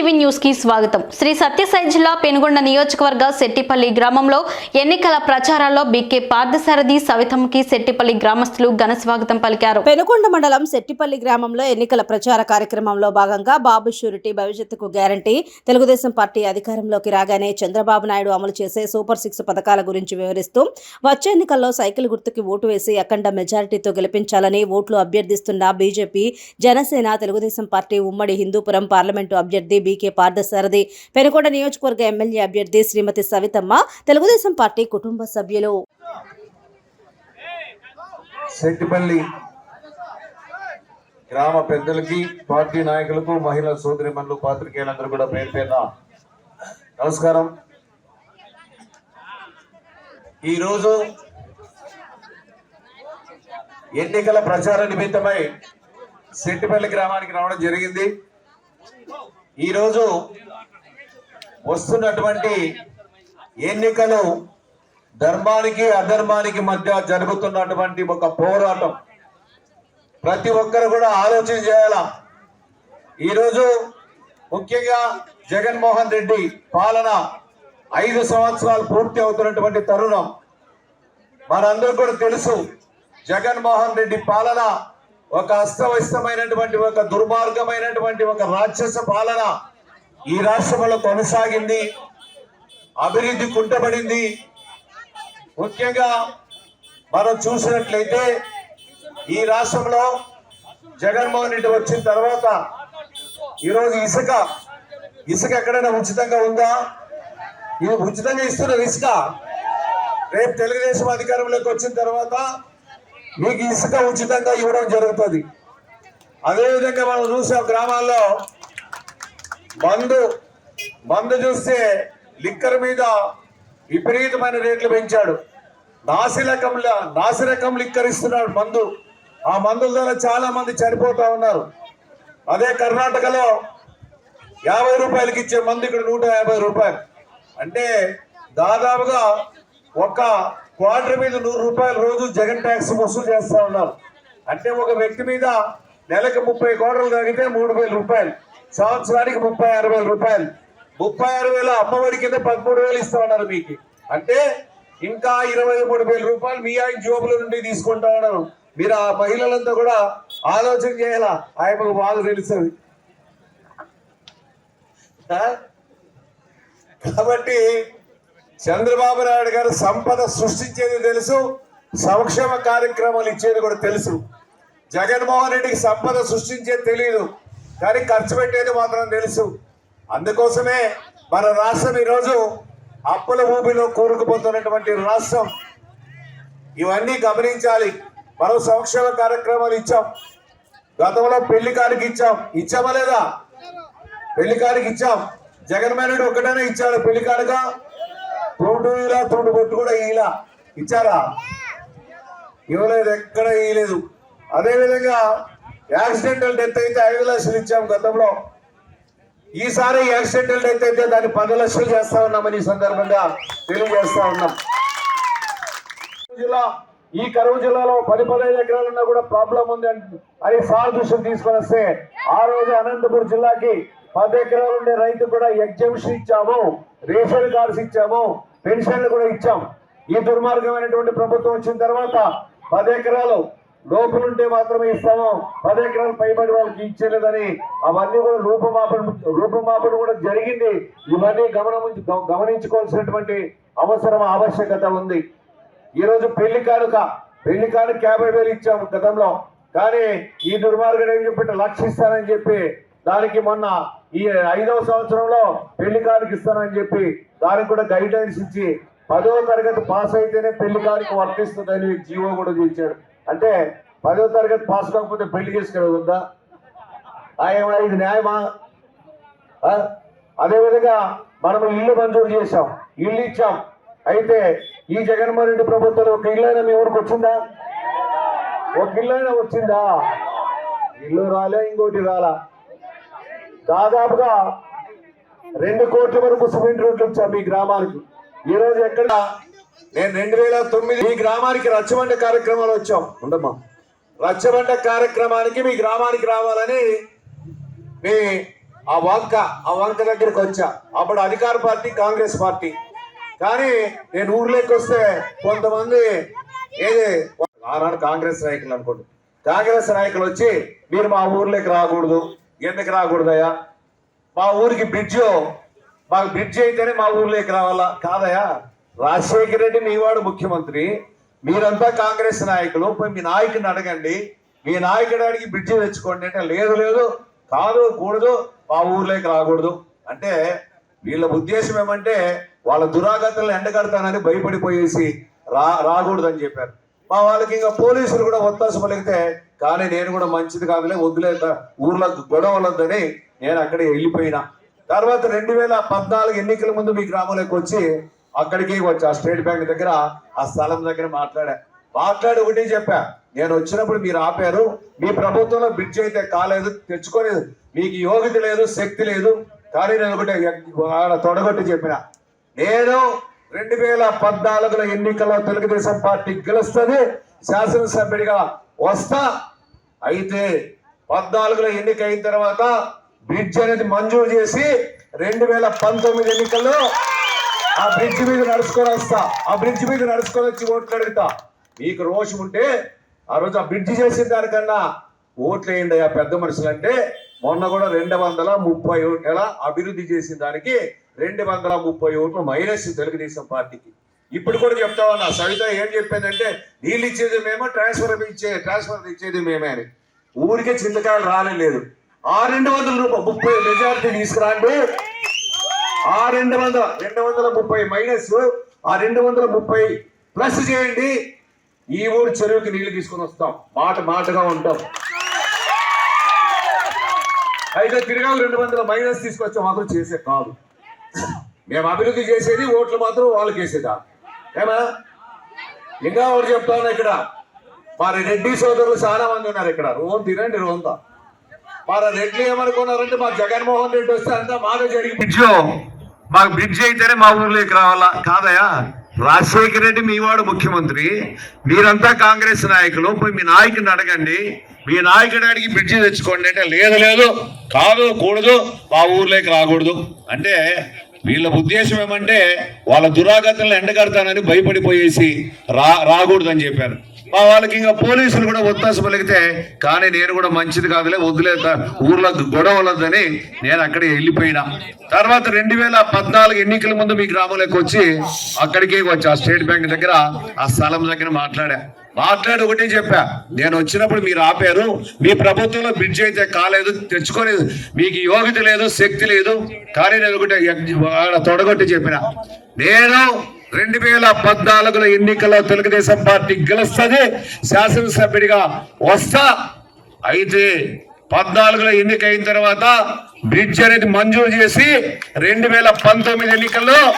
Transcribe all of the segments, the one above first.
TV న్యూస్కి స్వాగతం. శ్రీ సత్యసాయి జిల్లా పెనుగొండ నియోజకవర్గ శెట్టిపల్లి గ్రామంలో ఎన్నికల ప్రచారాల్లో బీకే పార్థసారథి సవితమ్మకి శెట్టిపల్లి గ్రామస్తులు ఘన స్వాగతం పలికారు. పెనుగొండ మండలం శెట్టిపల్లి గ్రామంలో ఎన్నికల ప్రచార కార్యక్రమంలో భాగంగా బాబు షూరిటీ భవిష్యత్తుకు గ్యారంటీ తెలుగుదేశం పార్టీ అధికారంలోకి రాగానే చంద్రబాబు నాయుడు అమలు చేసే సూపర్ సిక్స్ పథకాల గురించి వివరిస్తూ వచ్చే ఎన్నికల్లో సైకిల్ గుర్తుకి ఓటు వేసి అఖండ మెజారిటీతో గెలిపించాలని ఓట్లు అభ్యర్థిస్తున్న బీజేపీ జనసేన తెలుగుదేశం పార్టీ ఉమ్మడి హిందూపురం పార్లమెంటు అభ్యర్థి బీకే పార్థసారథి. పెనుకొండ నియోజకవర్గ ఎమ్మెల్యే అభ్యర్థి శ్రీమతి సవితమ్మ తెలుగుదేశం పార్టీ కుటుంబ సభ్యులు. గ్రామ పెద్దలకి పార్టీ నాయకులకు మహిళా సోదరిమణులు పాత్రికేయులందరూ కూడా పేరు పేరున నమస్కారం. ఈరోజు ఎన్నికల ప్రచార నిమిత్తమై సెట్టిపల్లి గ్రామానికి రావడం జరిగింది. ఈరోజు వస్తున్నటువంటి ఎన్నికలు ధర్మానికి అధర్మానికి మధ్య జరుగుతున్నటువంటి ఒక పోరాటం. ప్రతి ఒక్కరు కూడా ఆలోచన చేయాలా? ఈరోజు ముఖ్యంగా జగన్మోహన్ రెడ్డి పాలన ఐదు సంవత్సరాలు పూర్తి అవుతున్నటువంటి తరుణం. మనందరూ కూడా తెలుసు జగన్మోహన్ రెడ్డి పాలన ఒక అస్తవ్యస్తమైనటువంటి ఒక దుర్మార్గమైనటువంటి ఒక రాక్షస పాలన ఈ రాష్ట్రంలో కొనసాగింది. అభివృద్ధి కుంటబడింది. ముఖ్యంగా మనం చూసినట్లయితే ఈ రాష్ట్రంలో జగన్మోహన్ రెడ్డి వచ్చిన తర్వాత ఈరోజు ఇసుక ఇసుక ఎక్కడైనా ఉచితంగా ఉందా? ఇది ఉచితంగా ఇస్తున్నారు ఇసుక. రేపు తెలుగుదేశం అధికారంలోకి వచ్చిన తర్వాత మీకు ఇసుక ఉచితంగా ఇవ్వడం జరుగుతుంది. అదేవిధంగా మనం చూసాం గ్రామాల్లో మందు మందు చూస్తే లిక్కర్ మీద విపరీతమైన రేట్లు పెంచాడు. నాసిరకం నాసిరకం లిక్కర్ ఇస్తున్నాడు మందు. ఆ మందుల ద్వారా చాలా మంది చనిపోతా ఉన్నారు. అదే కర్ణాటకలో యాభై రూపాయలకి ఇచ్చే మందు ఇక్కడ నూట యాభై రూపాయలు. అంటే దాదాపుగా ఒక క్వార్టర్ మీద నూరు రూపాయలు రోజు జగన్ ట్యాక్స్ వసూలు చేస్తా ఉన్నారు. అంటే ఒక వ్యక్తి మీద నెలకు ముప్పై కోటలు తాగితే మూడు వేల రూపాయలు సంవత్సరానికి ముప్పై ఆరు వేల రూపాయలు ముప్పై ఆరు వేల అమ్మఒడి కింద పదమూడు వేలు ఇస్తా ఉన్నారు మీకు. అంటే ఇంకా ఇరవై మూడు వేల రూపాయలు మీ ఆయన జోబుల నుండి తీసుకుంటా ఉన్నారు. మీరు ఆ మహిళలంతా కూడా ఆలోచన చేయాలా? ఆయనకు బాధ తెలుస్తుంది. కాబట్టి చంద్రబాబు నాయుడు గారు సంపద సృష్టించేది తెలుసు సంక్షేమ కార్యక్రమాలు ఇచ్చేది కూడా తెలుసు. జగన్మోహన్ రెడ్డికి సంపద సృష్టించేది తెలియదు కానీ ఖర్చు పెట్టేది మాత్రం తెలుసు. అందుకోసమే మన రాష్ట్రం ఈరోజు అప్పుల ఊబిలో కూరుకుపోతున్నటువంటి రాష్ట్రం. ఇవన్నీ గమనించాలి. మనం సంక్షేమ కార్యక్రమాలు ఇచ్చాం. గతంలో పెళ్ళి కాడికి ఇచ్చాం. ఇచ్చామా లేదా? పెళ్ళి కాడికి ఇచ్చాం. జగన్మోహన్ రెడ్డి ఒకటనే ఇచ్చాడు పెళ్ళి కాడుగా తోడు ఇలా తోడు కొట్టు కూడా ఇలా. ఇచ్చారా? ఇవ్వలేదు ఎక్కడ ఇవ్వలేదు అదేవిధంగా యాక్సిడెంటల్ డెత్ అయితే ఐదు లక్షలు ఇచ్చాం గతంలో. ఈసారి యాక్సిడెంటల్ డెత్ అయితే దాన్ని పది లక్షలు చేస్తా ఉన్నామని ఈ సందర్భంగా తెలియజేస్తా ఉన్నాం. జిల్లా ఈ కరువు జిల్లాలో పది పదహైదు ఎకరాలున్నా కూడా ప్రాబ్లం ఉంది అని- అని సార్ దృష్టికి తీసుకొని వస్తే ఆ రోజు అనంతపురం జిల్లాకి పది ఎకరాలు ఉండే రైతు కూడా ఎగ్జిబిషన్ ఇచ్చాము రేషన్ కార్డ్స్ ఇచ్చాము పెన్షన్లు కూడా ఇచ్చాం. ఈ దుర్మార్గమైనటువంటి ప్రభుత్వం వచ్చిన తర్వాత పది ఎకరాలు లోపలుంటే మాత్రమే ఇస్తాము. పది ఎకరాలు పైబడి వాళ్ళకి ఇచ్చేలేదని అవన్నీ కూడా రూపమాపణ రూపమాపణ కూడా జరిగింది. ఇవన్నీ గమనం గమనించుకోవాల్సినటువంటి అవసరం ఆవశ్యకత ఉంది. ఈరోజు పెళ్ళి కానుక పెళ్ళి కానుక యాభై వేలు ఇచ్చాము గతంలో. కానీ ఈ దుర్మార్గుడు ఏం చెప్పి లక్ష ఇస్తానని చెప్పి దానికి మొన్న ఈ ఐదవ సంవత్సరంలో పెళ్ళి కానుక ఇస్తానని చెప్పి దానికి కూడా గైడ్లైన్స్ ఇచ్చి పదవ తరగతి పాస్ అయితేనే పెళ్ళి కానుక వర్తిస్తుందని జీవో కూడా చూపించాడు. అంటే పదవ తరగతి పాస్ కాకపోతే పెళ్ళి చేసుకునేది ఆయన ఇది న్యాయమా? అదేవిధంగా మనం ఇల్లు మంజూరు చేశాం. ఇల్లు ఇచ్చాం. అయితే ఈ జగన్మోహన్ రెడ్డి ప్రభుత్వంలో ఒక ఇల్లు అయినా మీ ఊరికి వచ్చిందా? ఒక ఇల్లు అయినా వచ్చిందా? ఇల్లు రాలే ఇంకోటి రాలా. దాదాపుగా రెండు కోట్ల వరకు సిమెంట్ రోడ్లు ఇచ్చాం మీ గ్రామానికి. ఈ రోజు ఎక్కడ? నేను రెండు వేల తొమ్మిది మీ గ్రామానికి రచ్చబండ కార్యక్రమాలు వచ్చాం. ఉండమ్మా. రచ్చబండ కార్యక్రమానికి మీ గ్రామానికి రావాలని మీ ఆ వంక ఆ వంక దగ్గరికి వచ్చా. అప్పుడు అధికార పార్టీ కాంగ్రెస్ పార్టీ. కానీ నేను ఊర్లోకి వస్తే కొంతమంది ఏది? ఆనాడు కాంగ్రెస్ నాయకులు అనుకోండి. కాంగ్రెస్ నాయకులు వచ్చి మీరు మా ఊర్లోకి రాకూడదు. ఎందుకు రాకూడదయ్యా? మా ఊరికి బ్రిడ్జ్ మాకు బ్రిడ్జ్ అయితేనే మా ఊర్లోకి రావాలా? కాదయా రాజశేఖర రెడ్డి మీవాడు ముఖ్యమంత్రి. మీరంతా కాంగ్రెస్ నాయకులు. పోయి మీ నాయకుడిని అడగండి. మీ నాయకుడు అడిగి బ్రిడ్జ్ తెచ్చుకోండి అంటే లేదు లేదు. కాదు కూడదు. మా ఊర్లోకి రాకూడదు. అంటే వీళ్ళ ఉద్దేశం ఏమంటే వాళ్ళ దురాగతులను ఎండగడతానని భయపడిపోయేసి రా రాకూడదని చెప్పారు. మా వాళ్ళకి ఇంకా పోలీసులు కూడా ఒత్తాసు పలికితే కానీ నేను కూడా మంచిది కాదులే వద్దులే ఊర్లో గొడవలద్దని నేను అక్కడికి వెళ్ళిపోయినా. తర్వాత రెండు వేల పద్నాలుగు ఎన్నికల ముందు మీ గ్రామంలోకి వచ్చి అక్కడికి వచ్చి ఆ స్టేట్ బ్యాంక్ దగ్గర ఆ స్థలం దగ్గర మాట్లాడా. మాట్లాడి ఒకటి చెప్పా నేను వచ్చినప్పుడు మీరు ఆపారు మీ ప్రభుత్వంలో బ్రిడ్జ్ అయితే కాలేదు తెచ్చుకొని మీకు యోగ్యత లేదు శక్తి లేదు కానీ నేను ఒకటి తొడగొట్టి చెప్పిన. నేను రెండు వేల పద్నాలుగుల ఎన్నికల్లో తెలుగుదేశం పార్టీ గెలుస్తుంది. శాసనసభ్యుడిగా వస్తా. అయితే పద్నాలుగులో ఎన్నిక అయిన తర్వాత బ్రిడ్జ్ అనేది మంజూరు చేసి రెండు వేల పంతొమ్మిది ఎన్నికల్లో ఆ బ్రిడ్జ్ మీద నడుచుకొని వస్తా. ఆ బ్రిడ్జ్ మీద నడుచుకొని వచ్చి ఓట్లు అడుగుతా. మీకు రోషం ఉంటే ఆ రోజు ఆ బ్రిడ్జ్ చేసిన దానికన్నా ఓట్లు వేయండి ఆ పెద్ద మనుషులు అంటే మొన్న కూడా రెండు వందల ముప్పై ఓట్ల అభివృద్ధి చేసిన దానికి రెండు వందల ముప్పై ఓట్లు మైనస్ తెలుగుదేశం పార్టీకి. ఇప్పుడు కూడా చెప్తా ఉన్నా సవిత ఏం చెప్పిందంటే నీళ్ళు ఇచ్చేది మేమో ట్రాన్స్ఫర్ ఇచ్చే ట్రాన్స్ఫర్ ఇచ్చేది మేమే అని. ఊరికే చింతకాయలు రాలేదు ఆ రెండు వందల రూపాయలు ముప్పై మెజారిటీ తీసుకురాండి. ఆ రెండు వందల రెండు వందల ముప్పై మైనస్ ఆ రెండు వందల ముప్పై ప్లస్ చేయండి. ఈ ఊరు చెరువుకి నీళ్ళు తీసుకొని వస్తాం. మాట మాటగా ఉంటాం. అయితే తిరగాలి రెండు వందల మైనస్ తీసుకొచ్చా మాత్రం చేసే కాదు. మేము అభివృద్ధి చేసేది ఓట్లు మాత్రం వాళ్ళకి వేసేదా ఏమా? ఇంకా ఒకటి చెప్తాను ఇక్కడ. మరి రెడ్డి సోదరులు చాలా మంది ఉన్నారు ఇక్కడ. రోజు తినండి రోంతా. మరి రెడ్లు ఏమనుకున్నారంటే మా జగన్మోహన్ రెడ్డి వస్తే అంతా మాదే జరిగి బ్రిడ్జ్ మాకు బ్రిడ్జ్ అయితేనే మా ఊర్లోకి రావాలా? కాదయా రాజశేఖర రెడ్డి మీవాడు ముఖ్యమంత్రి. మీరంతా కాంగ్రెస్ నాయకులు. పోయి మీ నాయకుడిని అడగండి. మీ నాయకుడానికి బ్రిడ్జి తెచ్చుకోండి అంటే లేదు లేదు కాదు కూడదు మా ఊర్లోకి రాకూడదు. అంటే వీళ్ళ ఉద్దేశం ఏమంటే వాళ్ళ దురాగతులను ఎండగడతానని భయపడిపోయేసి రా రాకూడదని చెప్పారు. మా వాళ్ళకి ఇంకా పోలీసులు కూడా ఒత్తాసు పలికితే కానీ నేను కూడా మంచిది కాదులే వదిలే ఊర్లో గొడవ వలదని నేను అక్కడే వెళ్ళిపోయినా. తర్వాత రెండు వేల పద్నాలుగు ఎన్నికల ముందు మీ గ్రామంలోకి వచ్చి అక్కడికి వచ్చి ఆ స్టేట్ బ్యాంక్ దగ్గర ఆ స్థలం దగ్గర మాట్లాడా. మాట్లాడి ఒకటే చెప్పా. నేను వచ్చినప్పుడు మీరు ఆపారు. మీ ప్రభుత్వంలో బ్రిడ్జ్ అయితే కాలేదు తెచ్చుకోలేదు. మీకు యోగ్యత లేదు శక్తి లేదు. కానీ నేను ఒకటి తొడగొట్టి చెప్పిన. నేను రెండు వేల పద్నాలుగుల ఎన్నికల్లో తెలుగుదేశం పార్టీ గెలుస్తుంది శాసనసభ్యుడిగా వస్తా. అయితే పద్నాలుగులో ఎన్నిక అయిన తర్వాత బ్రిడ్జ్ అనేది మంజూరు చేసి రెండు వేల పంతొమ్మిది ఎన్నికల్లో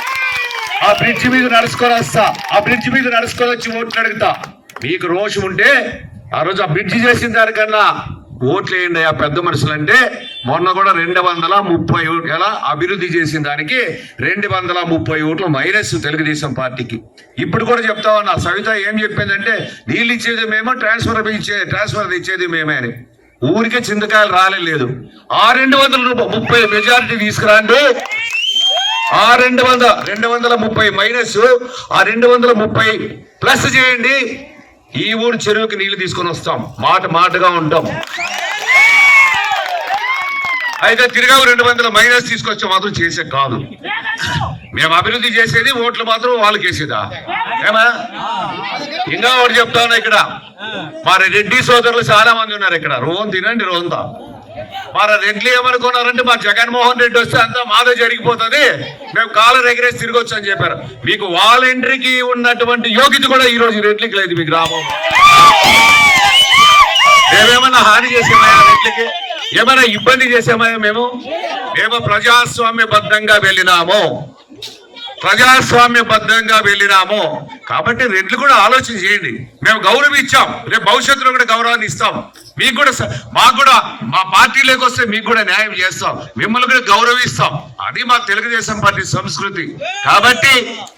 ఆ బ్రిడ్జ్ మీద నడుచుకొని వస్తా. ఆ బ్రిడ్జ్ మీద నడుచుకొని వచ్చి ఓట్లు అడుగుతా. మీకు రోషం ఉంటే ఆ రోజు ఆ బ్రిడ్జి చేసిన దానికన్నా ఓట్లు వేయండి ఆ పెద్ద మనుషులు అంటే మొన్న కూడా రెండు వందల ముప్పై ఓట్ల అభివృద్ధి చేసిన దానికి రెండు వందల ముప్పై ఓట్లు మైనస్ తెలుగుదేశం పార్టీకి. ఇప్పుడు కూడా చెప్తా ఉన్నా సవిత ఏం చెప్పిందంటే నీళ్ళు ఇచ్చేది మేమో ట్రాన్స్ఫర్ ఇచ్చే ట్రాన్స్ఫర్ ఇచ్చేది మేమే అని. ఊరికే చింతకాయలు రాలేదు ఆ రెండు వందల రూపాయ ముప్పై మెజారిటీ తీసుకురండి. ఆ రెండు వందల రెండు వందల ముప్పై మైనస్ ఆ రెండు వందల ముప్పై ప్లస్ చేయండి. ఈ ఊరు చెరువుకి నీళ్ళు తీసుకొని వస్తాం. మాట మాటగా ఉంటాం అయితే తిరిగా రెండు వందల మైనస్ తీసుకొచ్చే మాత్రం చేసే కాదు. మేము అభివృద్ధి చేసేది ఓట్లు మాత్రం వాళ్ళకి వేసేదా ఏమా? ఇంకా ఒకటి చెప్తాను ఇక్కడ. మరి రెడ్డి సోదరులు చాలా మంది ఉన్నారు ఇక్కడ. రోన్ తినండి రోంతా మరి రెడ్లు ఏమనుకున్నారంటే మా జగన్మోహన్ రెడ్డి వస్తే అంతా మాదే జరిగిపోతుంది. మేము కాలర్ ఎగరేసి తిరగొచ్చు అని చెప్పారు. మీకు వాలంటరీకి ఉన్నటువంటి యోగ్యత కూడా ఈ రోజు రెడ్లికి లేదు మీ గ్రామం. మేమేమన్నా హాని చేసామా రెడ్లకి ఏమైనా ఇబ్బంది చేసామయా మేము? మేము ప్రజాస్వామ్యబద్ధంగా వెళ్ళినాము. ప్రజాస్వామ్యబద్ధంగా వెళ్ళినాము. కాబట్టి రెడ్లు కూడా ఆలోచన చేయండి. మేము గౌరవం ఇచ్చాం. రేపు భవిష్యత్తులో కూడా గౌరవాన్ని ఇస్తాం. మీకు కూడా మాకు కూడా మా పార్టీలోకి వస్తే మీకు కూడా న్యాయం చేస్తాం. మిమ్మల్ని కూడా గౌరవిస్తాం. అది మా తెలుగుదేశం పార్టీ సంస్కృతి. కాబట్టి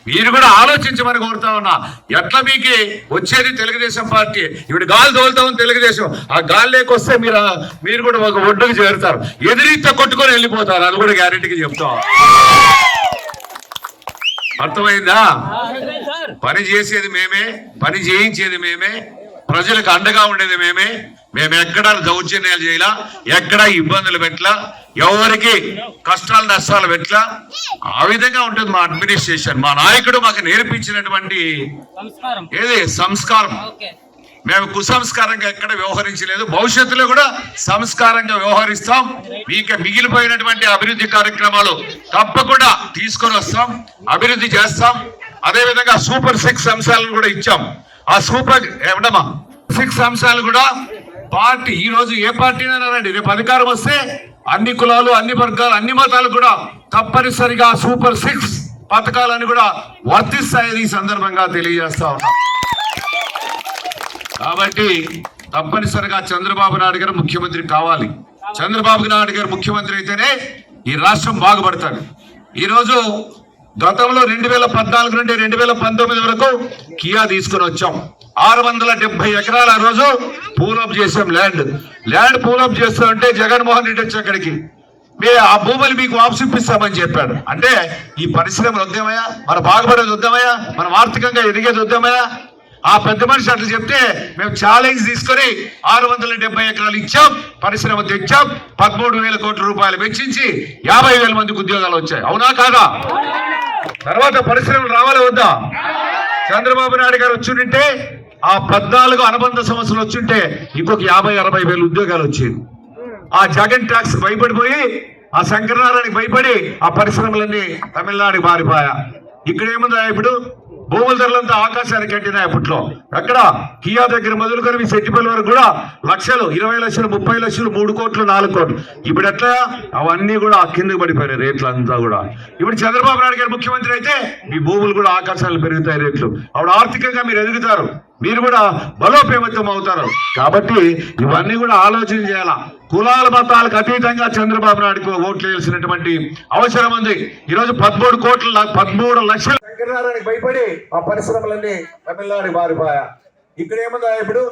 మీరు కూడా ఆలోచించమని కోరుతా ఉన్నా. ఎట్లా మీకు వచ్చేది తెలుగుదేశం పార్టీ? ఇప్పుడు గాలి తోలుతాం తెలుగుదేశం. ఆ గాలిలోకి వస్తే మీరు మీరు కూడా ఒక ఒడ్డుకు చేరుతారు. ఎదిరితే కొట్టుకొని వెళ్ళిపోతారు. అది కూడా గ్యారెంటీకి చెప్తాం. అర్థమైందా? పని చేసేది మేమే పని చేయించేది మేమే ప్రజలకు అండగా ఉండేది మేమే. మేము ఎక్కడ దౌర్జన్యాలు చేయాల ఎక్కడ ఇబ్బందులు పెట్టలా ఎవరికి కష్టాలు నష్టాలు పెట్టలా. ఆ విధంగా ఉంటుంది మా అడ్మినిస్ట్రేషన్ మా నాయకుడు మాకు నేర్పించినటువంటి ఏది? సంస్కారం. మేము కుసంస్కారంగా ఎక్కడ వ్యవహరించలేదు. భవిష్యత్తులో కూడా సంస్కారంగా వ్యవహరిస్తాం. మీకు మిగిలిపోయినటువంటి అభివృద్ధి కార్యక్రమాలు తప్పకుండా తీసుకొని వస్తాం. అభివృద్ధి చేస్తాం. అదేవిధంగా సూపర్ సిక్స్ అంశాలను కూడా ఇచ్చాం. ఆ సూపర్ ఏమన్నమా సిక్స్ అంశాలు కూడా పార్టీ ఈ రోజు ఏ పార్టీనైనా రండి. రేపు అధికారం వస్తే అన్ని కులాలు అన్ని వర్గాలు అన్ని మతాలు కూడా తప్పనిసరిగా సూపర్ సిక్స్ పథకాలను కూడా వర్తిస్తాయని ఈ సందర్భంగా తెలియజేస్తా ఉన్నాం. కాబట్టి తప్పనిసరిగా చంద్రబాబు నాయుడు గారు ముఖ్యమంత్రి కావాలి. చంద్రబాబు నాయుడు గారు ముఖ్యమంత్రి అయితేనే ఈ రాష్ట్రం బాగుపడతాడు. ఈరోజు గతంలో రెండు వేల పద్నాలుగు నుండి రెండు వేల పంతొమ్మిది వరకు కియా తీసుకొని వచ్చాం. ఆరు వందల డెబ్బై ఎకరాల ఆ రోజు పూలప్ చేసాం ల్యాండ్. ల్యాండ్ పూలప్ చేస్తామంటే జగన్మోహన్ రెడ్డి వచ్చి అక్కడికి మీ ఆ భూములు మీకు వాపసిప్పిస్తామని చెప్పాడు. అంటే ఈ పరిశ్రమలు వద్దామయ్యా? మన బాగుపడేది వద్దామయ్యా? మనం ఆర్థికంగా ఎదిగేది వద్దామయ్యా? ఆ పెద్ద మనిషి అట్లా చెప్తే మేము ఛాలెంజ్ తీసుకొని ఆరు వందల డెబ్బై ఎకరాలు ఇచ్చాం పరిశ్రమ తెచ్చాం పదమూడు వేల కోట్ల రూపాయలు వెచ్చించి యాభై వేల మందికి ఉద్యోగాలు వచ్చాయి. అవునా కాదా? తర్వాత పరిశ్రమలు రావాలి వద్దా? చంద్రబాబు నాయుడు గారు వచ్చుంటే ఆ పద్నాలుగు అనుబంధ సంవత్సరాలు వచ్చింటే ఇంకొక యాభై అరవై వేల ఉద్యోగాలు వచ్చేది ఆ జగన్ ట్యాక్స్ భయపడిపోయి ఆ శంకరనారాయణకి భయపడి ఆ పరిశ్రమలన్నీ తమిళనాడుకి మారిపోయా. ఇక్కడ ఏముందా ఇప్పుడు? భూముల ధరలంతా ఆకాశానికి కట్టినాయి అప్పట్లో. అక్కడ కియా దగ్గర మొదలుకొని మీ సెట్టిపల్లి వరకు కూడా లక్షలు ఇరవై లక్షలు ముప్పై లక్షలు మూడు కోట్లు నాలుగు కోట్లు. ఇప్పుడు ఎట్లా? అవన్నీ కూడా ఆ కిందకి పడిపోయినాయి రేట్లు అంతా కూడా. ఇప్పుడు చంద్రబాబు నాయుడు గారు ముఖ్యమంత్రి అయితే మీ భూములు కూడా ఆకాశాలు పెరుగుతాయి రేట్లు. ఆవిడ ఆర్థికంగా మీరు ఎదుగుతారు. మీరు కూడా బలోపేమితం అవుతారు. కాబట్టి ఇవన్నీ కూడా ఆలోచన చేయాలా. కులాల మతాలకు అతీతంగా చంద్రబాబు నాయుడుకు ఓట్లు వేయాల్సినటువంటి అవసరం ఉంది. ఈరోజు పదమూడు కోట్ల పదమూడు లక్షల భయపడి ఆ పరిశ్రమలన్నీ తమిళనాడు మారిపోయా. ఇక్కడ ఏముందా ఇప్పుడు?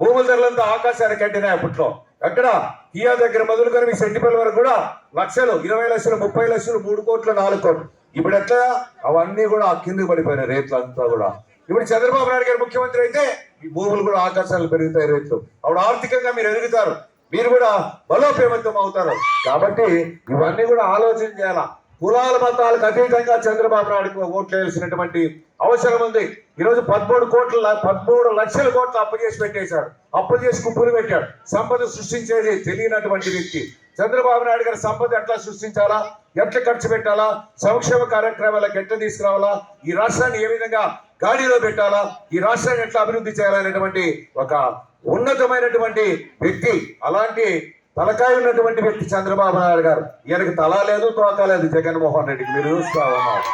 భూముల ధరలంతా ఆకాశానికి కట్టినాయి అప్పట్లో. ఎక్కడ? కియా దగ్గర మొదలుకొని మీ సెంటిపల్ వరకు కూడా లక్షలు ఇరవై లక్షలు ముప్పై లక్షలు మూడు కోట్లు నాలుగు కోట్లు. ఇప్పుడు ఎట్లా? అవన్నీ కూడా కిందకి పడిపోయినాయి రేట్లు అంతా కూడా. ఇప్పుడు చంద్రబాబు నాయుడు గారు ముఖ్యమంత్రి అయితే ఈ భూములు కూడా ఆకాశాలు పెరుగుతాయి రైతులు. అప్పుడు ఆర్థికంగా మీరు ఎదుగుతారు. మీరు కూడా బలోపేమితం అవుతారు. కాబట్టి ఇవన్నీ కూడా ఆలోచన చేయాలా? కులాల మతాలకు అతీతంగా చంద్రబాబు నాయుడుకు ఓట్లు వేయాల్సినటువంటి అవసరం ఉంది. ఈరోజు పదమూడు కోట్ల పదమూడు లక్షల కోట్లు అప్పు చేసి పెట్టేశాడు అప్పు చేసి కుప్పలు పెట్టాడు సంపద సృష్టించేది తెలియనటువంటి వ్యక్తి. చంద్రబాబు నాయుడు గారి సంపద ఎట్లా సృష్టించాలా? ఎట్లా ఖర్చు పెట్టాలా? సంక్షేమ కార్యక్రమాలకు ఎట్లా తీసుకురావాలా? ఈ రాష్ట్రాన్ని ఏ విధంగా గాడిలో పెట్టాలా? ఈ రాష్ట్రాన్ని ఎట్లా అభివృద్ధి చేయాలనేటువంటి ఒక ఉన్నతమైనటువంటి వ్యక్తి అలాంటి తలకాయ ఉన్నటువంటి వ్యక్తి చంద్రబాబు నాయుడు గారు. ఈయనకి తల లేదు తోక లేదు జగన్మోహన్ రెడ్డికి. మీరు చూస్తా ఉన్నారు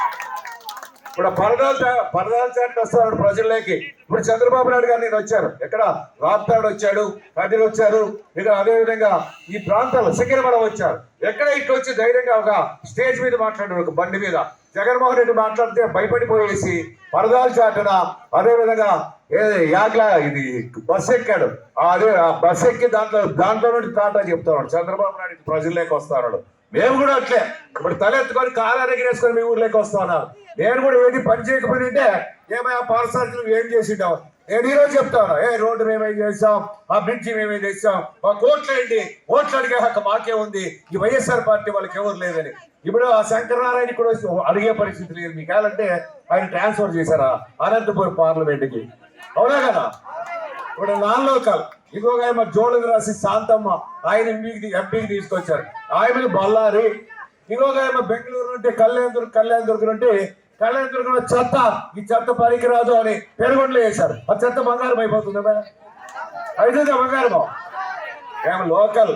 ఇప్పుడు పరదాలు పరదాలు చేయండి వస్తాడు ప్రజల్లోకి. ఇప్పుడు చంద్రబాబు నాయుడు గారు నేను వచ్చారు ఎక్కడ? రాప్తాడు వచ్చాడు కదిరి వచ్చారు. ఇక అదేవిధంగా ఈ ప్రాంతాల్లో సికింద్రాబాద్ వచ్చారు. ఎక్కడ ఇట్లా వచ్చి ధైర్యంగా ఒక స్టేజ్ మీద మాట్లాడారు ఒక బండి మీద. జగన్మోహన్ రెడ్డి మాట్లాడితే భయపడిపోయేసి పరదాలు చాటున అదే విధంగా యాగ్లా ఇది బస్ ఎక్కాడు. అదే ఆ బస్ ఎక్కి దాంట్లో దాంట్లో నుండి తాటా చెప్తాడు చంద్రబాబు నాయుడు ప్రజల్లోకి వస్తాడు మేము కూడా అట్లే. ఇప్పుడు తలెత్తుకొని కాలు ఎగిరేసుకొని మీ ఊర్లోకి వస్తా ఉన్నారు నేను కూడా ఏది పని చేయకపోయింటే ఏమయ్యా పారసార్థులు ఏం చేసింటావు నేను ఈరోజు చెప్తాను. ఏ రోడ్డు మేమే చేసాం ఆ బ్రిడ్జి మేమే చేసాం మా కోట్లు ఏంటి? ఓట్లు అడిగే హక్కు మాకే ఉంది. ఈ వైఎస్ఆర్ పార్టీ వాళ్ళకి ఎవరు లేదని ఇప్పుడు ఆ శంకరనారాయణ కూడా అడిగే పరిస్థితి లేదు. మీకు కావాలంటే ఆయన ట్రాన్స్ఫర్ చేశారా? అనంతపురం పార్లమెంట్కి. అవునా కదా? ఇప్పుడు నాన్ లోకల్. ఇంకొక ఆయన జోడుకు రాసి శాంతమ్మ ఆయన ఎంపీకి ఎంపీకి తీసుకొచ్చారు. ఆయన బళ్ళారి. ఇంకొక ఆయన బెంగళూరు నుండి కళ్యాణ్ దుర్గ కళ్యాణ్ దుర్గ నుండి కళ్యాణ్ దుర్గ చెత్త ఈ చెత్త పనికిరాదు అని పేరుగొండలు వేశారు. ఆ చెత్త బంగారం అయిపోతుంది అయితే బంగారం? మేము లోకల్.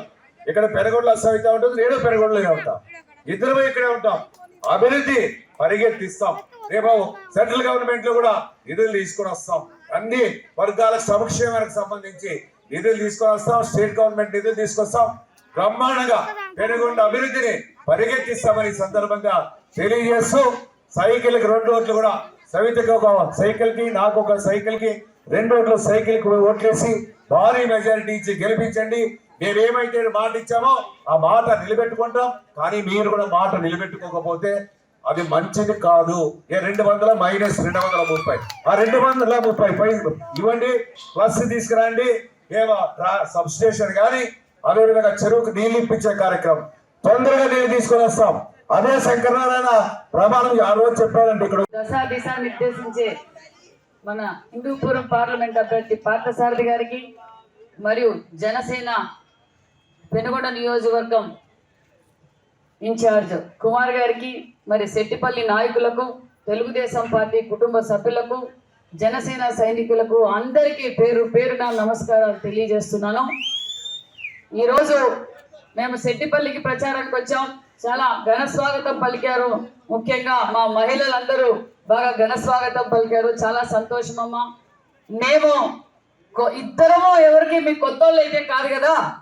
ఇక్కడ పెరగొండలు సవిత ఉంటుంది నేను పెరగొండలోనే ఉంటాం. ఇద్దరు ఇక్కడే ఉంటాం. అభివృద్ధి పరిగెత్తిస్తాం. రేపు సెంట్రల్ గవర్నమెంట్లో కూడా నిధులు తీసుకొని వస్తాం. అన్ని వర్గాల సంక్షేమానికి సంబంధించి నిధులు తీసుకొని వస్తాం. స్టేట్ గవర్నమెంట్ నిధులు తీసుకొస్తాం. బ్రహ్మాండంగా పెరగొండ అభివృద్ధిని పరిగెత్తిస్తామని సందర్భంగా తెలియజేస్తూ సైకిల్కి రెండు ఓట్లు కూడా. సవితకి ఒక సైకిల్కి నాకు ఒక సైకిల్కి రెండు ఓట్లు సైకిల్కి ఓట్లేసి భారీ మెజారిటీ ఇచ్చి గెలిపించండి. మేమేమైతే మాట ఇచ్చామో ఆ మాట నిలబెట్టుకుంటాం. కానీ మీరు కూడా మాట నిలబెట్టుకోకపోతే అది మంచిది కాదు. ఏ రెండు వందల మైనస్ రెండు వందల ముప్పై. ఆ రెండు వందల ముప్పై పై ఇవ్వండి. ప్లస్ తీసుకురండి. ఏమో సబ్స్టేషన్ కానీ అదేవిధంగా చెరువుకు నీళ్ళు ఇప్పించే కార్యక్రమం. తొందరగా నీళ్ళు తీసుకొని వస్తాం. అదే శంకరనారాయణ ప్రమాణం ఆ రోజు చెప్పారండి ఇక్కడ. దశా దిశ నిర్దేశించే మన హిందూపురం పార్లమెంట్ అభ్యర్థి పార్థసారథి గారికి మరియు జనసేన పెనుగొండ నియోజకవర్గం ఇన్ఛార్జ్ కుమార్ గారికి మరి శెట్టిపల్లి నాయకులకు తెలుగుదేశం పార్టీ కుటుంబ సభ్యులకు జనసేన సైనికులకు అందరికీ పేరు పేరున నమస్కారాలు తెలియజేస్తున్నాను. ఈరోజు మేము శెట్టిపల్లికి ప్రచారానికి వచ్చాం. చాలా ఘన స్వాగతం పలికారు. ముఖ్యంగా మా మహిళలందరూ బాగా ఘన స్వాగతం పలికారు. చాలా సంతోషం అమ్మ. మేము ఇద్దరము ఎవరికి మీ కొత్త వాళ్ళు అయితే కాదు కదా?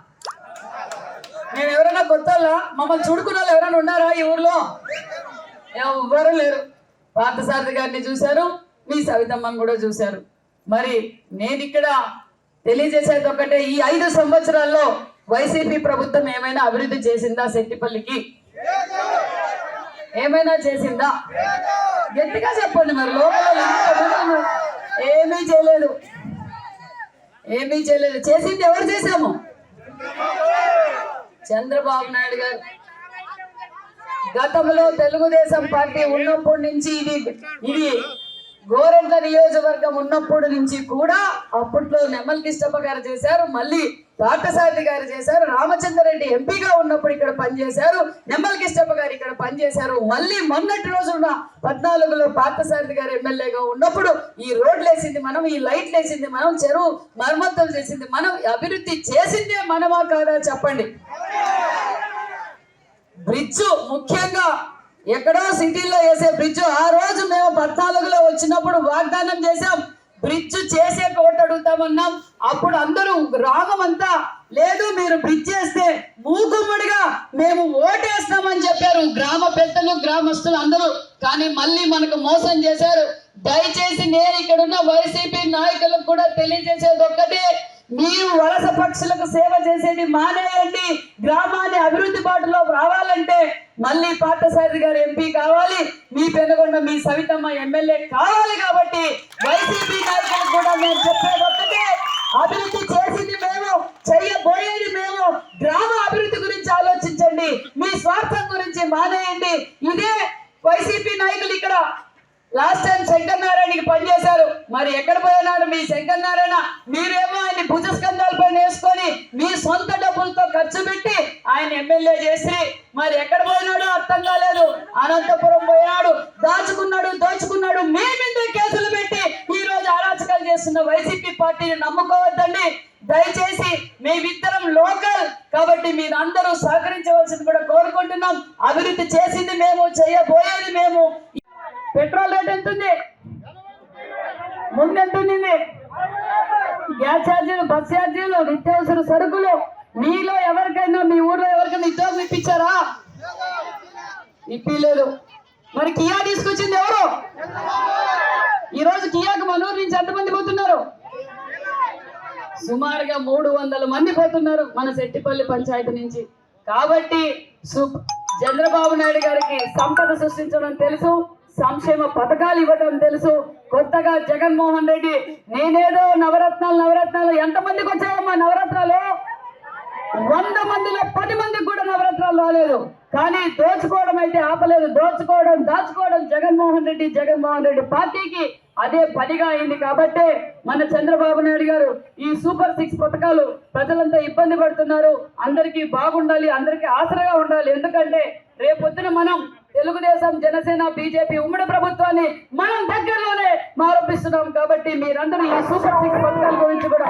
మేము ఎవరైనా కొత్త మమ్మల్ని చూడుకున్న వాళ్ళు ఎవరైనా ఉన్నారా ఈ ఊర్లో? ఎవ్వరు లేరు. పార్థసారథి గారిని చూశారు. మీ సవితమ్మని కూడా చూశారు. మరి నేను ఇక్కడ తెలియజేసేది ఒకటే ఈ ఐదు సంవత్సరాల్లో వైసీపీ ప్రభుత్వం ఏమైనా అభివృద్ధి చేసిందా? శెట్టిపల్లికి ఏమైనా చేసిందా? గట్టిగా చెప్పండి మరి. లోపల ఏమీ చేయలేదు. ఏమీ చేయలేదు. చేసింది ఎవరు చేశాము? చంద్రబాబు నాయుడు గారు. గతంలో తెలుగుదేశం పార్టీ ఉన్నప్పటి నుంచి ఇది ఇది గోరెంట్ల నియోజకవర్గం ఉన్నప్పటి నుంచి కూడా అప్పట్లో నెమ్మల్ కిష్టప్ప గారు చేశారు. మళ్ళీ పార్థసారథి గారు చేశారు. రామచంద్రరెడ్డి ఎంపీగా ఉన్నప్పుడు ఇక్కడ పనిచేశారు. నెమ్మల కిష్టప్ప గారు ఇక్కడ పనిచేశారు. మళ్ళీ మొన్నటి రోజున పద్నాలుగులో పార్థసారథి గారు ఎమ్మెల్యేగా ఉన్నప్పుడు ఈ రోడ్లు వేసింది మనం ఈ లైట్లు వేసింది మనం చెరువు మరమ్మతులు చేసింది మనం అభివృద్ధి చేసిందే మనమా కాదా చెప్పండి. బ్రిడ్జ్ ముఖ్యంగా ఎక్కడో సిటీలో వేసే బ్రిడ్జ్ ఆ రోజు మేము పద్నాలుగులో వచ్చినప్పుడు వాగ్దానం చేశాం. బ్రిడ్జ్ చేసే కోట అడుగుతామన్నాం అప్పుడు అందరూ గ్రామం అంతా లేదు మీరు బ్రిడ్జ్ చేస్తే మూకుమ్మడిగా మేము ఓటేస్తామని చెప్పారు గ్రామ పెద్దలు గ్రామస్తులు అందరూ. కానీ మళ్ళీ మనకు మోసం చేశారు. దయచేసి నేను ఇక్కడున్న వైసీపీ నాయకులకు కూడా తెలియజేసేది ఒక్కటే. మీరు వలస పక్షులకు సేవ చేసేది మానేయండి. గ్రామాన్ని అభివృద్ధి బాటలో రావాలంటే మళ్ళీ పార్థసారథి గారు ఎంపీ కావాలి. మీ పెనుగొండ మీ సవితమ్మ ఎమ్మెల్యే కావాలి కాబట్టి వైసీపీ నాయకులకు కూడా మేము చెప్పేది ఒక్కటే అభివృద్ధి చేసింది మేము చెయ్యబోయేది మేము. గ్రామ అభివృద్ధి గురించి ఆలోచించండి. మీ స్వార్థం గురించి మానేయండి. ఇదే వైసీపీ నాయకులు ఇక్కడ. లాస్ట్ టైం శంకర్ నారాయణకి పనిచేశారు. మరి ఎక్కడ పోయినాడు మీ శంకర్ నారాయణ మీరేమో ఆయన భుజస్కంధాల పైన వేసుకొని మీ సొంత డబ్బులతో ఖర్చు పెట్టి ఆయన ఎమ్మెల్యే చేసి మరి ఎక్కడ పోయినాడో అర్థం కాలేదు. అనంతపురం పోయినాడు దాచుకున్నాడు దోచుకున్నాడు. మీ మీద కేసులు పెట్టి ఈ రోజు అరాచకాలు చేస్తున్న వైసీపీ పార్టీని నమ్ముకోవద్దండి. దయచేసి మేమిద్దరం లోకల్ కాబట్టి మీరు అందరూ సహకరించవలసింది కూడా కోరుకుంటున్నాం. అభివృద్ధి చేసింది మేము చేయబోయేది మేము పెట్రోల్ రేట్ ఎంత ఉంది ముందు ఎంత ఉంది గ్యాస్ ఛార్జీలు బస్ ఛార్జీలు నిత్యావసర సరుకులు. మీలో ఎవరికైనా మీ ఊర్లో ఎవరికైనా ఉద్యోగం ఇప్పించారా? ఇప్పిలేదు. మరి కియా తీసుకొచ్చింది ఎవరు? ఈ రోజు కియాకు మనూరు నుంచి ఎంతమంది పోతున్నారు? సుమారుగా మూడు వందల మంది పోతున్నారు మన శెట్టిపల్లి పంచాయతీ నుంచి. కాబట్టి సు- చంద్రబాబు నాయుడు గారికి సంపద సృష్టించడం తెలుసు. సంక్షేమ పథకాలు ఇవ్వడం తెలుసు. కొత్తగా జగన్మోహన్ రెడ్డి నేనేదో నవరత్నాలు నవరత్నాలు ఎంతమందికి వచ్చాయమ్మా నవరత్నాలు? వంద మందిలో పది మందికి కూడా నవరత్నాలు రాలేదు. కానీ దోచుకోవడం అయితే ఆపలేదు. దోచుకోవడం దాచుకోవడం జగన్మోహన్ రెడ్డి జగన్మోహన్ రెడ్డి పార్టీకి అదే పనిగా అయింది కాబట్టే మన చంద్రబాబు నాయుడు గారు ఈ సూపర్ సిక్స్ పథకాలు ప్రజలంతా ఇబ్బంది పడుతున్నారు. అందరికీ బాగుండాలి అందరికీ ఆసరగా ఉండాలి. ఎందుకంటే రేపొద్దున మనం తెలుగుదేశం జనసేన బీజేపీ ఉమ్మడి ప్రభుత్వాన్ని మనం దగ్గరలోనే మారపిస్తున్నాం కాబట్టి మీరందరూ ఈ సూపర్ సిక్స్ పథకాల గురించి కూడా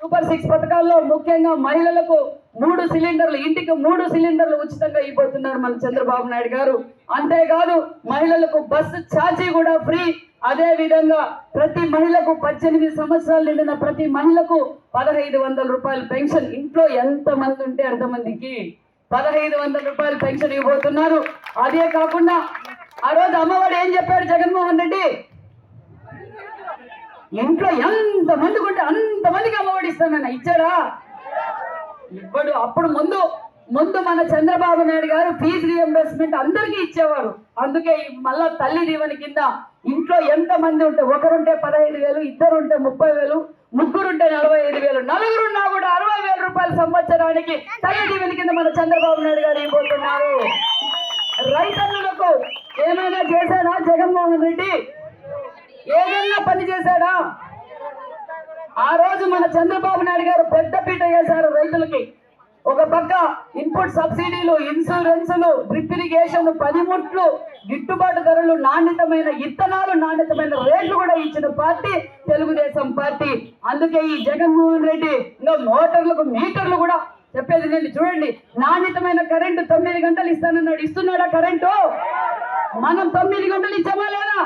సూపర్ సిక్స్ పథకాల్లో ముఖ్యంగా మహిళలకు మూడు సిలిండర్లు ఇంటికి మూడు సిలిండర్లు ఉచితంగా ఇవ్వబోతున్నారు మన చంద్రబాబు నాయుడు గారు. అంతేకాదు మహిళలకు బస్సు ఛార్జీ కూడా ఫ్రీ. అదే విధంగా ప్రతి మహిళకు పద్దెనిమిది సంవత్సరాలు నిండిన ప్రతి మహిళకు పదహైదు వందల రూపాయల పెన్షన్. ఇంట్లో ఎంతమంది ఉంటే అంతమందికి పదహైదు వందల రూపాయలు పెన్షన్ ఇవ్వబోతున్నారు. అదే కాకుండా ఆ రోజు అమ్మఒడి ఏం చెప్పాడు జగన్మోహన్ రెడ్డి? ఇంట్లో ఎంత మందికి ఉంటే అంతమందికి అమ్మఒడి ఇస్తానన్న ఇచ్చాడా? ఇవ్వడు. అప్పుడు ముందు ముందు మన చంద్రబాబు నాయుడు గారు ఫీజు రియంబర్స్మెంట్ అందరికీ ఇచ్చేవారు. అందుకే మళ్ళా తల్లి దీవెన కింద ఇంట్లో ఎంత మంది ఉంటే ఒకరుంటే పదహైదు వేలు ఇద్దరుంటే ముప్పై వేలు ముగ్గురుంటే నలభై ఐదు వేలు నలుగురున్నా కూడా అరవై వేల రూపాయల సంవత్సరానికి తల్లి దీవెన కింద మన చంద్రబాబు నాయుడు గారు ఇవ్వబోతున్నారు రైతన్నులకు ఏమైనా చేశాడా జగన్మోహన్ రెడ్డి? ఏదైనా పని చేశాడా? ఆ రోజు మన చంద్రబాబు నాయుడు గారు పెద్ద పీట వేశారు రైతులకి. ఒక పక్క ఇన్పుట్ సబ్సిడీలు ఇన్సూరెన్సులు డ్రిప్ ఇరిగేషన్ పనిముట్లు గిట్టుబాటు ధరలు నాణ్యతమైన ఇత్తనాలు నాణ్యతమైన రేట్లు కూడా ఇచ్చిన పార్టీ తెలుగుదేశం పార్టీ. అందుకే ఈ జగన్మోహన్ రెడ్డి ఇంకా మోటార్లకు మీటర్లు కూడా చెప్పేది నేను చూడండి. నాణ్యతమైన కరెంటు తొమ్మిది గంటలు ఇస్తానన్నాడు. ఇస్తున్నాడా కరెంటు? మనం తొమ్మిది గంటలు ఇచ్చామా లేదా?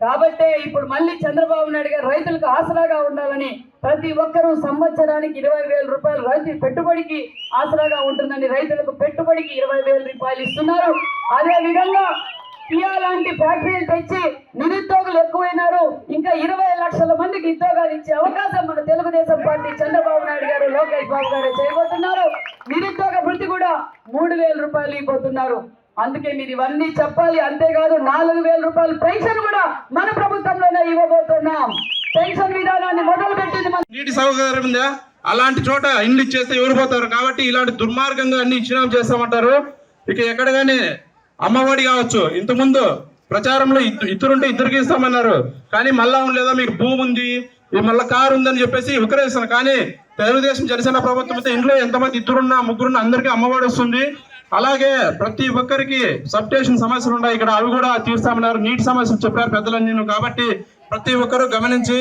కాబట్టే ఇప్పుడు మళ్ళీ చంద్రబాబు నాయుడు గారు రైతులకు ఆసరాగా ఉండాలని ప్రతి ఒక్కరూ సంవత్సరానికి ఇరవై వేల రూపాయలు రైతు పెట్టుబడికి ఆసరాగా ఉంటుందని రైతులకు పెట్టుబడికి ఇరవై వేల రూపాయలు ఇస్తున్నారు. అదే విధంగా కియా లాంటి ఫ్యాక్టరీలు తెచ్చి నిరుద్యోగులు ఎక్కువైనారు. ఇంకా ఇరవై లక్షల మందికి ఉద్యోగాలు ఇచ్చే అవకాశం మన తెలుగుదేశం పార్టీ చంద్రబాబు నాయుడు గారు లోకేష్ బాబు గారు చేయబోతున్నారు. నిరుద్యోగ వృత్తి కూడా మూడు వేల రూపాయలు ఇవ్వబోతున్నారు. అందుకే మీరు ఇవన్నీ చెప్పాలి. అంతేకాదు నాలుగు వేల రూపాయల పెన్షన్ కూడా మన ప్రభుత్వంలోనే ఇవ్వబోతున్నాం. పెన్షన్ విధానాన్ని మొదలు పెట్టింది నీటి సౌకర్యం ఉందా? అలాంటి చోట ఇండ్లు ఇచ్చేస్తే ఎవరిపోతారు కాబట్టి ఇలాంటి దుర్మార్గంగా అన్ని ఇచ్చినాం చేస్తామంటారు. ఇక ఎక్కడగానే అమ్మఒడి కావచ్చు. ఇంతకుముందు ప్రచారంలో ఇద్దరుంటే ఇద్దరికి ఇస్తామన్నారు. కానీ మళ్ళా లేదా మీకు భూమి ఉంది మళ్ళీ కారు ఉందని చెప్పేసి విక్రయిస్తున్నారు కానీ తెలుగుదేశం జనసేన ప్రభుత్వం అయితే ఇంట్లో ఎంతమంది ఇద్దరున్నా ముగ్గురున్నా అందరికీ అమ్మఒడి వస్తుంది. అలాగే ప్రతి ఒక్కరికి సబ్స్టేషన్ సమస్యలు ఉన్నాయి. ఇక్కడ అవి కూడా తీర్చామన్నారు. నీటి సమస్యలు చెప్పారు పెద్దలన్నీ కాబట్టి ప్రతి ఒక్కరూ గమనించి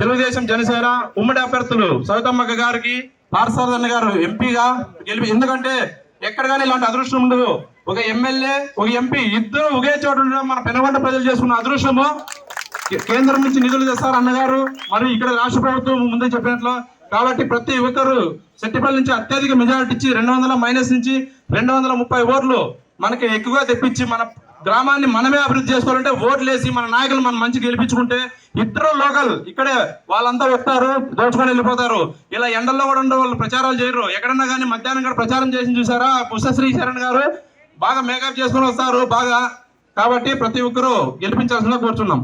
తెలుగుదేశం జనసేన ఉమ్మడి అభ్యర్థులు సవితమ్మక్క గారికి పార్సారథన్ గారు ఎంపీగా గెలిపి ఎందుకంటే ఎక్కడ కానీ ఇలాంటి అదృష్టం ఉండదు. ఒక ఎమ్మెల్యే ఒక ఎంపీ ఇద్దరు ఒకే చోట ఉండడం మన పెనగొండ ప్రజలు చేసుకున్న అదృష్టము. కేంద్రం నుంచి నిధులు తెస్తారు అన్నగారు మరి ఇక్కడ రాష్ట్ర ప్రభుత్వం ముందే చెప్పినట్లు. కాబట్టి ప్రతి ఒక్కరు సెట్టిపల్లి నుంచి అత్యధిక మెజారిటీ ఇచ్చి రెండు వందల మైనస్ నుంచి రెండు వందల ముప్పై ఓట్లు మనకి ఎక్కువగా తెప్పించి మన గ్రామాన్ని మనమే అభివృద్ధి చేసుకోవాలంటే ఓట్లు వేసి మన నాయకులు మనం మంచి గెలిపించుకుంటే ఇద్దరు లోకల్ ఇక్కడే వాళ్ళంతా వస్తారు దోచుకొని వెళ్ళిపోతారు. ఇలా ఎండల్లో కూడా ఉండే వాళ్ళు ప్రచారాలు చేయరు. ఎక్కడన్నా కానీ మధ్యాహ్నం కూడా ప్రచారం చేసి చూసారా? పుష్పశ్రీ శరణ్ గారు బాగా మేకప్ చేసుకొని వస్తారు బాగా. కాబట్టి ప్రతి ఒక్కరూ గెలిపించాల్సిందిగా కోరుతున్నాం